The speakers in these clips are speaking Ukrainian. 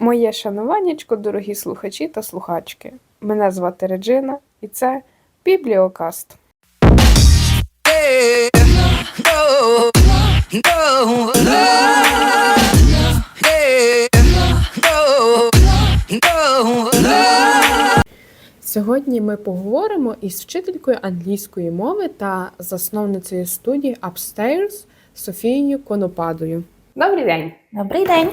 Моє шануваннячко, дорогі слухачі та слухачки. Мене звати Реджина, і це Бібліокаст. Сьогодні ми поговоримо із вчителькою англійської мови та засновницею студії Upstairs Софією Конопадою. Добрий день! Добрий день.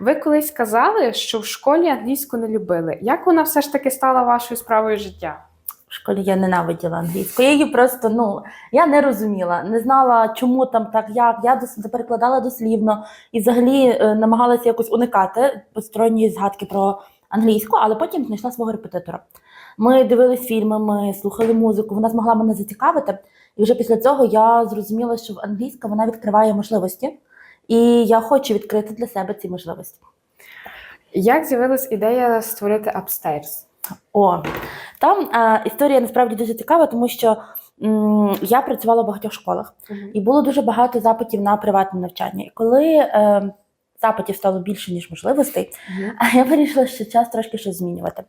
Ви колись казали, що в школі англійську не любили. Як вона все ж таки стала вашою справою життя? В школі я ненавиділа англійську. Я її просто ну я не розуміла, не знала, чому там так, як. Я перекладала дослівно і взагалі е, намагалася якось уникати посторонньої згадки про англійську, але потім знайшла свого репетитора. Ми дивились фільми, ми слухали музику, вона змогла мене зацікавити. І вже після цього я зрозуміла, що англійська вона відкриває можливості, і я хочу відкрити для себе ці можливості. Як з'явилась ідея створити Upstairs? О, там е, історія насправді дуже цікава, тому що м, я працювала в багатьох школах і було дуже багато запитів на приватне навчання. І коли е, запитів стало більше, ніж можливостей, я вирішила, що час трошки щось змінювати.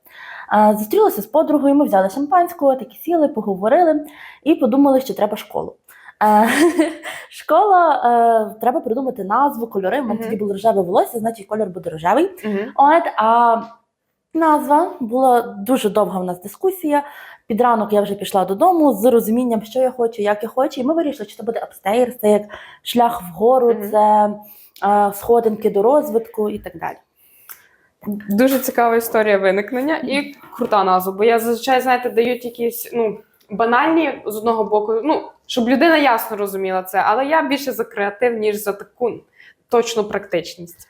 Е, зустрілася з подругою, ми взяли шампанського, такі сіли, поговорили і подумали, що треба школу. Е, Школа, е, треба придумати назву, кольори. У мене тоді було рожеве волосся, значить кольор буде рожевий. От, а назва була дуже довга в нас дискусія. Під ранок я вже пішла додому з розумінням, що я хочу, як я хочу. І ми вирішили, що це буде апстейр, це як шлях вгору, це е, сходинки до розвитку і так далі. Дуже цікава історія виникнення і крута назва. Бо я зазвичай, знаєте, дають якісь ну, банальні з одного боку, ну, щоб людина ясно розуміла це, але я більше за креатив, ніж за таку точну практичність.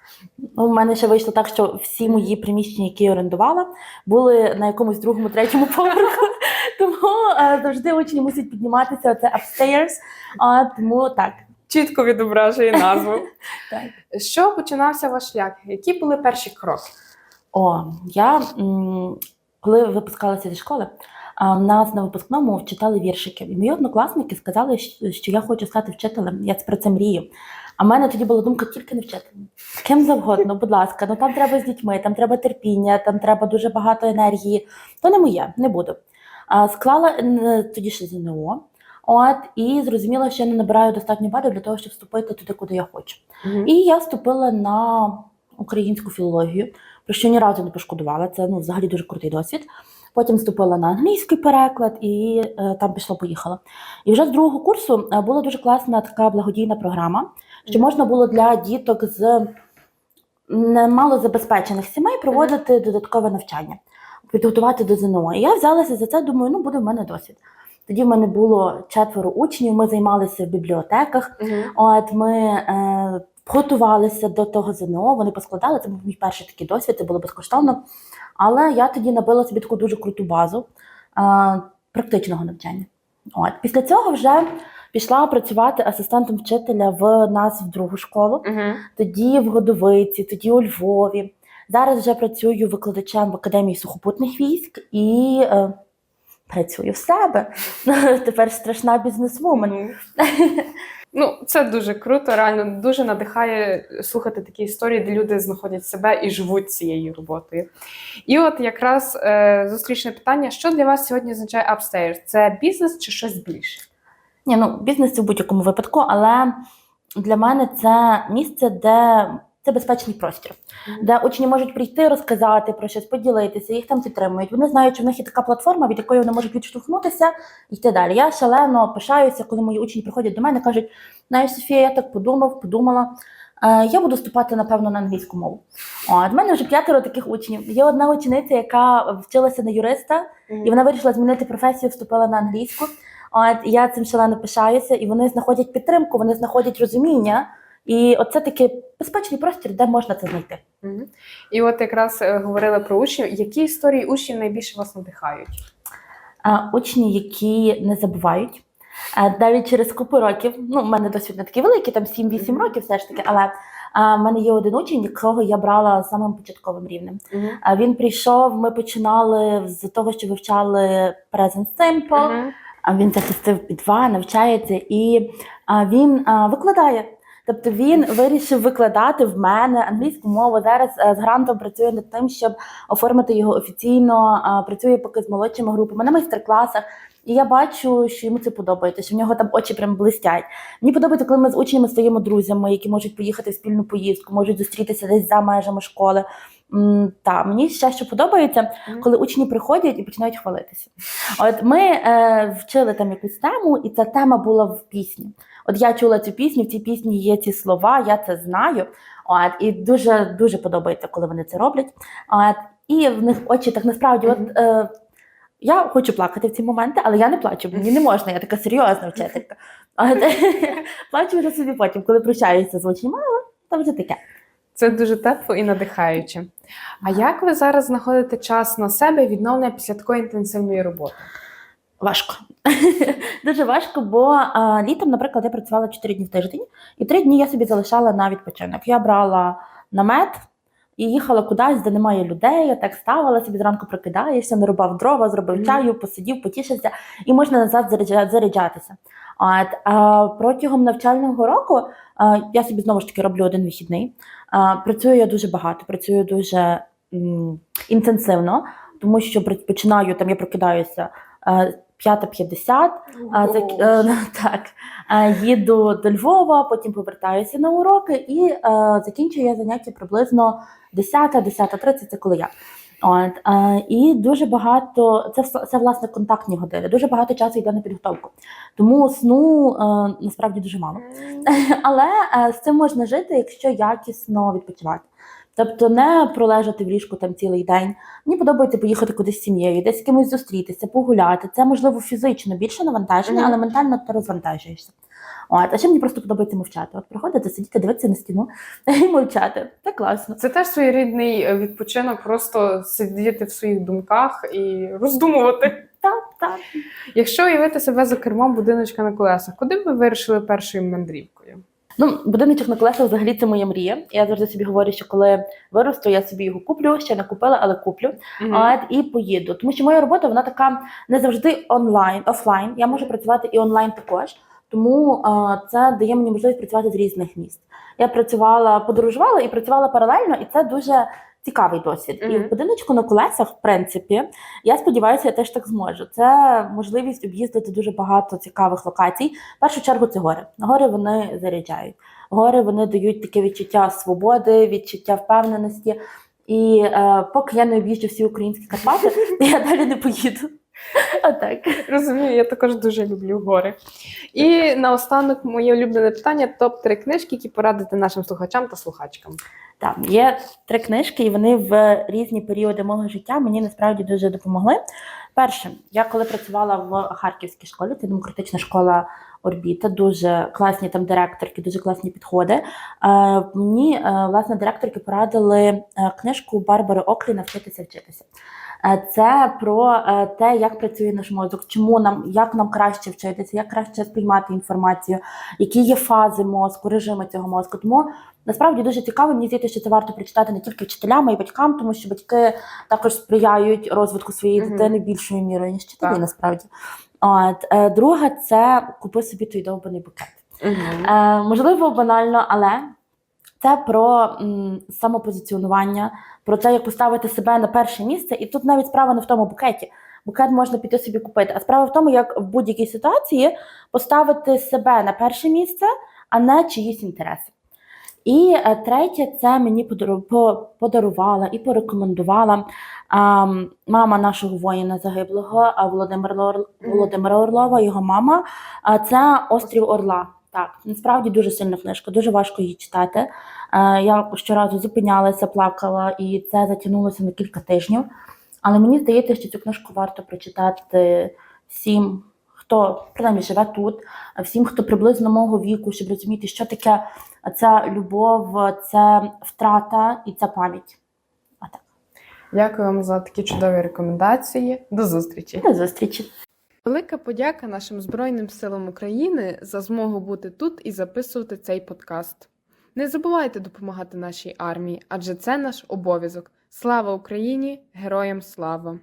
Ну, У мене ще вийшло так, що всі мої приміщення, які я орендувала, були на якомусь другому, третьому поверху. Тому е, завжди учні мусять підніматися. Це upstairs. А, тому так. Чітко відображує назву. Так. З починався ваш шлях? Які були перші кроки? О, я м, коли випускалася зі школи, нас на випускному читали віршики. І мої однокласники сказали, що я хочу стати вчителем. Я про це мрію. А в мене тоді була думка тільки не вчителем. Ким завгодно, будь ласка, ну там треба з дітьми, там треба терпіння, там треба дуже багато енергії. То не моє, не буду. Склала тоді ще ЗНО. От і зрозуміла, що я не набираю достатньо балів для того, щоб вступити туди, куди я хочу. І я вступила на українську філологію, про що ні разу не пошкодувала. Це ну, взагалі дуже крутий досвід. Потім вступила на англійський переклад і е, там пішла, поїхала. І вже з другого курсу е, була дуже класна така благодійна програма, що можна було для діток з немало забезпечених сімей проводити додаткове навчання, підготувати до ЗНО. І я взялася за це, думаю, ну буде в мене досвід. Тоді в мене було четверо учнів, ми займалися в бібліотеках. Мгм. От ми е, готувалися до того ЗНО, вони поскладали. Це був мій перший такий досвід, це було безкоштовно. Але я тоді набила собі таку дуже круту базу е, практичного навчання. От після цього вже пішла працювати асистентом вчителя в нас в другу школу, Мгм. тоді в Годовиці, тоді у Львові. Зараз вже працюю викладачем в академії сухопутних військ і е, працюю в себе. Тепер страшна бізнесвумен. Ну. Це дуже круто, реально дуже надихає слухати такі історії, де люди знаходять себе і живуть цією роботою. І от якраз е, зустрічне питання: що для вас сьогодні означає Upstairs? Це бізнес чи щось більше? Ні, ну бізнес це в будь-якому випадку, але для мене це місце, де це безпечний простір, Мгм. де учні можуть прийти, розказати про щось, поділитися, їх там підтримують. Вони знають, що в них є така платформа, від якої вони можуть відштовхнутися і йти далі. Я шалено пишаюся, коли мої учні приходять до мене і кажуть: знаєш, Софія, я так подумав, подумала. е, Я буду вступати, напевно, на англійську мову. От, в мене вже п'ятеро таких учнів. Є одна учениця, яка вчилася на юриста, і вона вирішила змінити професію, вступила на англійську. От я цим шалено пишаюся, і вони знаходять підтримку, вони знаходять розуміння. І оце такий безпечний простір, де можна це знайти. І от якраз е, говорили про учнів. Які історії учнів найбільше вас надихають? Учні, які не забувають. Навіть через купу років, ну, в мене досвід не такий великий, там 7-8 років все ж таки, але а, в мене є один учень, якого я брала самим початковим рівнем. А він прийшов, ми починали з того, що вивчали Present Simple, Мгм. а він захистив під два, навчається, і а, він а, викладає. Тобто він вирішив викладати в мене англійську мову. Зараз е, з грантом працює над тим, щоб оформити його офіційно. а, Працює поки з молодшими групами на майстер-класах. І я бачу, що йому це подобається, що в нього там очі прям блистять. Мені подобається, коли ми з учнями стаємо друзями, які можуть поїхати в спільну поїздку, можуть зустрітися десь за межами школи. Та мені ще що подобається, коли учні приходять і починають хвалитися. От ми е, вчили там якусь тему, і ця тема була в пісні. От я чула цю пісню, в цій пісні є ці слова, я це знаю. От, і дуже дуже подобається, коли вони це роблять. От, і в них очі так насправді, от е, я хочу плакати в ці моменти, але я не плачу, мені не можна, я така серйозна вчителька. От, плачу вже собі потім, коли прощаюся з учнями, але там вже таке. Це дуже тепло і надихаюче. А як ви зараз знаходите час на себе відновлення після такої інтенсивної роботи? Важко. Дуже важко, бо а, літом, наприклад, я працювала 4 дні в тиждень, і 3 дні я собі залишала на відпочинок. Я брала намет і їхала кудись, де немає людей. Я так ставила собі зранку прокидаєшся, нарубав дрова, зробив чаю, посидів, потішився, і можна назад заряджатися. От, а протягом навчального року а, я собі знову ж таки роблю один вихідний. Працюю я дуже багато, працюю дуже м, інтенсивно, тому що починаю там, я прокидаюся. е, 5.50, а, е, так, е, їду до Львова, потім повертаюся на уроки і е, закінчую я заняття приблизно 10-10.30, це коли я. От, е, і дуже багато, це, це власне контактні години, дуже багато часу йде на підготовку. Тому сну е, насправді дуже мало. Але е, з цим можна жити, якщо якісно відпочивати. Тобто не пролежати в ліжку там цілий день. Мені подобається поїхати кудись з сім'єю, десь з кимось зустрітися, погуляти. Це можливо фізично більше навантаження, але ментально ти розвантажуєшся. От, а ще мені просто подобається мовчати. От приходити, сидіти, дивитися на стіну і мовчати. Це класно. Це теж своєрідний е, відпочинок, просто сидіти в своїх думках і роздумувати. Так, так. Якщо уявити себе за кермом будиночка на колесах, куди б ви вирішили першою мандрівкою? Ну, будиночок на колесах взагалі це моя мрія. Я завжди собі говорю, що коли виросту, я собі його куплю. Ще не купила, але куплю. От, і поїду. Тому що моя робота вона така не завжди онлайн, офлайн. Я можу працювати і онлайн також. Тому це дає мені можливість працювати з різних міст. Я працювала, подорожувала і працювала паралельно, і це дуже цікавий досвід. І в будиночку на колесах, в принципі, я сподіваюся, я теж так зможу. Це можливість об'їздити дуже багато цікавих локацій. В першу чергу це гори. Гори вони заряджають. Гори вони дають таке відчуття свободи, відчуття впевненості. І е, поки я не об'їжджу всі українські Карпати, я далі не поїду. Отак. Розумію, я також дуже люблю гори. І наостанок моє улюблене питання: топ-3 книжки, які порадити нашим слухачам та слухачкам. Так, є три книжки, і вони в різні періоди мого життя мені насправді дуже допомогли. Перше, я коли працювала в Харківській школі, це демократична школа Орбіта, дуже класні там директорки, дуже класні підходи. Е, мені е, власне директорки порадили е, книжку Барбари Оклі Навчитися вчитися. Е, Це про е, те, як працює наш мозок, чому нам як нам краще вчитися, як краще сприймати інформацію, які є фази мозку, режими цього мозку. Тому насправді дуже цікаво. Мені здається, що це варто прочитати не тільки вчителям, а й батькам, тому що батьки також сприяють розвитку своєї Мгм. дитини більшою мірою, ніж вчителі, насправді. От е, друга це купи собі той довбаний букет. Е, можливо, банально, але це про м, самопозиціонування, про те, як поставити себе на перше місце. І тут навіть справа не в тому букеті. Букет можна піти собі купити, а справа в тому, як в будь-якій ситуації поставити себе на перше місце, а не чиїсь інтереси. І е, третє, це мені подару- подарувала і порекомендувала а, мама нашого воїна загиблого Володимира, Володимира Орлова, його мама. Це Острів Орла. Так, насправді дуже сильна книжка, дуже важко її читати. Е, я щоразу зупинялася, плакала, і це затягнулося на кілька тижнів. Але мені здається, що цю книжку варто прочитати всім, хто принаймні живе тут, всім, хто приблизно мого віку, щоб розуміти, що таке ця любов, це втрата і ця пам'ять. Дякую вам за такі чудові рекомендації. До зустрічі. До зустрічі! Велика подяка нашим Збройним силам України за змогу бути тут і записувати цей подкаст. Не забувайте допомагати нашій армії, адже це наш обов'язок. Слава Україні! Героям слава!